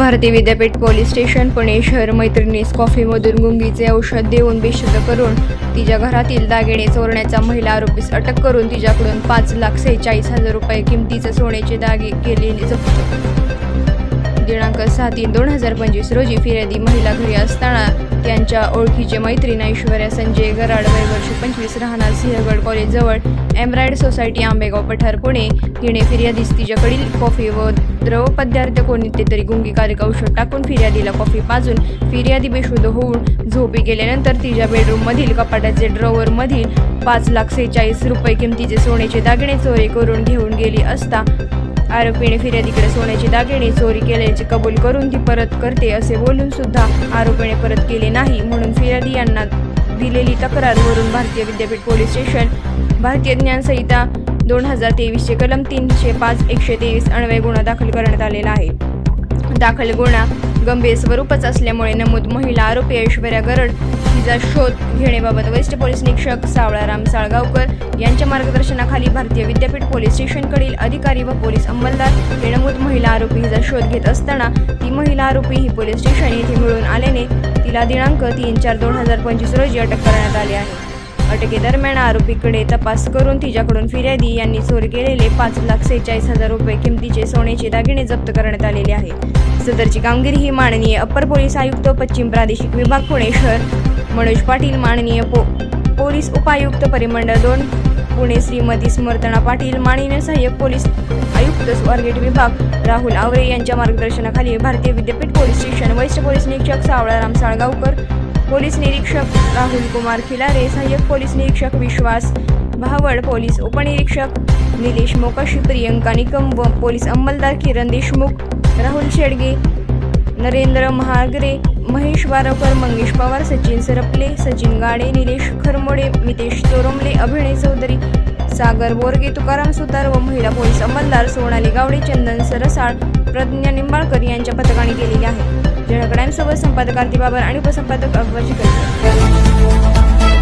Bharati Vidyapeeth police station Pune शहर मैत्रिणीस कॉफीमधून गुंगीचे औषध देऊन बेशुद्ध करून तिच्या घरातील दागिने चोरण्याचा महिला आरोपीस अटक करून तिच्याकडून पाच लाख सेहेचाळीस हजार रुपये किमतीचे सोन्याचे दागे केलेले जप्त दिनांक सहा तीन दोन हजार पंचवीस रोजी फिर्यादी महिला घरी असताना त्यांच्या ओळखीचे मैत्रीण ऐश्वर्या संजय गराड वय वर्ष पंचवीस राहणार सिंहगड कॉलेजजवळ एम्ब्रायड सोसायटी आंबेगाव पठार पुणे. हिने फिर्यादीस तिच्याकडील कॉफी व द्रव पदार्थ कोणते तरी गुंगीकारक औषध टाकून फिर्यादीला कॉफी पाजून फिर्यादी बेशुद्ध होऊन झोपी गेल्यानंतर तिच्या बेडरूममधील कपाटाचे ड्रॉवरमधील पाच लाख सेहेचाळीस रुपये किमतीचे सोन्याचे दागिने चोरी करून घेऊन गेली असता आरोपीने फिर्यादीकडे सोन्याची दागिने चोरी केल्याचे कबूल करून ती परत करते असे बोलून सुद्धा आरोपीने परत केले नाही म्हणून फिर्यादी यांना दिलेली तक्रारवरून भारतीय विद्यापीठ पोलीस स्टेशन भारतीय ज्ञान संहिता दोन हजार तेवीसचे कलम तीनशे पाच एकशे तेवीस अन्वय गुन्हा दाखल करण्यात आलेला आहे. दाखल गुन्हा गंभीर स्वरूपच असल्यामुळे नमूद महिला आरोपी ऐश्वर्या गरड तिचा शोध घेण्याबाबत वरिष्ठ पोलीस निरीक्षक सावळाराम साळगावकर यांच्या मार्गदर्शनाखाली भारतीय विद्यापीठ पोलीस स्टेशनकडील अधिकारी व पोलीस अंमलदार हे नमूद महिला आरोपी हिचा शोध घेत असताना ती महिला आरोपी ही पोलीस स्टेशन येथे मिळून आल्याने तिला दिनांक तीन चार दोन हजार पंचवीस रोजी अटक करण्यात आली आहे. अटकेदरम्यान आरोपीकडे तपास करून तिच्याकडून फिर्यादी यांनी चोरी केलेले पाच लाख सेहेचाळीस हजार रुपये किमतीचे सोन्याचे दागिने जप्त करण्यात आलेले आहेत. सदरची कामगिरी ही माननीय अप्पर पोलीस आयुक्त पश्चिम प्रादेशिक विभाग पुणे शहर. मनोज पाटील माननीय पो पोलीस उपायुक्त परिमंडळ दोन. पुणे श्रीमती स्मर्तना पाटील माननीय सहाय्यक पोलीस आयुक्त स्वारगेट विभाग. राहुल आवरे यांच्या मार्गदर्शनाखाली भारतीय विद्यापीठ पोलीस स्टेशन. वरिष्ठ पोलीस निरीक्षक सावळाराम साळगावकर पोलीस निरीक्षक राहुल कुमार खिलारे सहाय्यक पोलीस निरीक्षक विश्वास भावड पोलीस उपनिरीक्षक निलेश मोकाशी प्रियंका निकम व पोलीस अंमलदार किरण देशमुख राहुल शेडगे नरेंद्र महागरे महेश वारकर मंगेश पवार सचिन सरपले सचिन गाडे निलेश खरमोडे मितेश तोरमले अभिनय चौधरी सागर बोरगे तुकाराम सुतार व महिला पोलीस अंमलदार सोनाली गावडे चंदन सरसाळ प्रज्ञा निंबाळकर यांच्या पथकाने केलेली आहे. जनकड्यांसोबत संपादक आरती बाबर आणि उपसंपादक अकबर चिकलकर